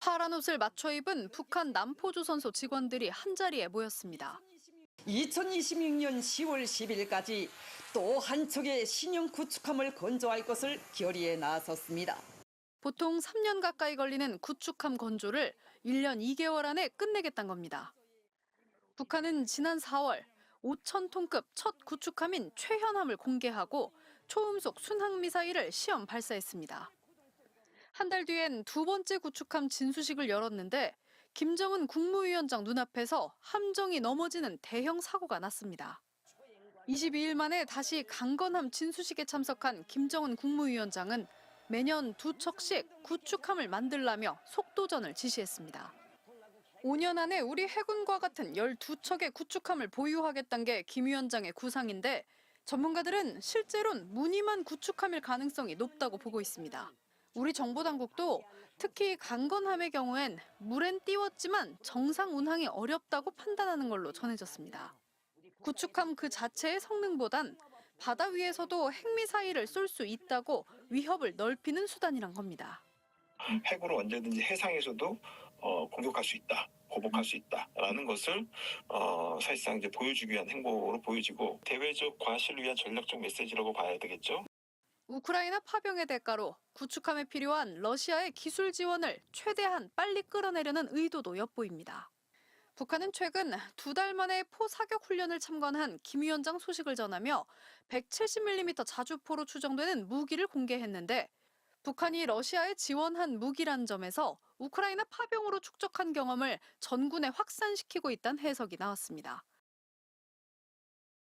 파란 옷을 맞춰 입은 북한 남포조선소 직원들이 한자리에 모였습니다. 2026년 10월 10일까지 또 한 척의 신형 구축함을 건조할 것을 결의에 나섰습니다. 보통 3년 가까이 걸리는 구축함 건조를 1년 2개월 안에 끝내겠다는 겁니다. 북한은 지난 4월 5천 톤급 첫 구축함인 최현함을 공개하고 초음속 순항미사일을 시험 발사했습니다. 한 달 뒤엔 두 번째 구축함 진수식을 열었는데 김정은 국무위원장 눈앞에서 함정이 넘어지는 대형 사고가 났습니다. 22일 만에 다시 강건함 진수식에 참석한 김정은 국무위원장은 매년 두 척씩 구축함을 만들라며 속도전을 지시했습니다. 5년 안에 우리 해군과 같은 12척의 구축함을 보유하겠다는 게 김 위원장의 구상인데 전문가들은 실제론 무늬만 구축함일 가능성이 높다고 보고 있습니다. 우리 정보당국도 특히 강건함의 경우엔 물엔 띄웠지만 정상 운항이 어렵다고 판단하는 걸로 전해졌습니다. 구축함 그 자체의 성능보단 바다 위에서도 핵미사일을 쏠 수 있다고 위협을 넓히는 수단이란 겁니다. 핵으로 언제든지 해상에서도 어, 공격할 수 있다, 보복할 수 있다라는 것을 어, 사실상 이제 보여주기 위한 행보로 보여지고 대외적 과시를 위한 전략적 메시지라고 봐야 되겠죠. 우크라이나 파병의 대가로 구축함에 필요한 러시아의 기술 지원을 최대한 빨리 끌어내려는 의도도 엿보입니다. 북한은 최근 두 달 만에 포 사격 훈련을 참관한 김 위원장 소식을 전하며 170mm 자주포로 추정되는 무기를 공개했는데 북한이 러시아에 지원한 무기란 점에서 우크라이나 파병으로 축적한 경험을 전군에 확산시키고 있다는 해석이 나왔습니다.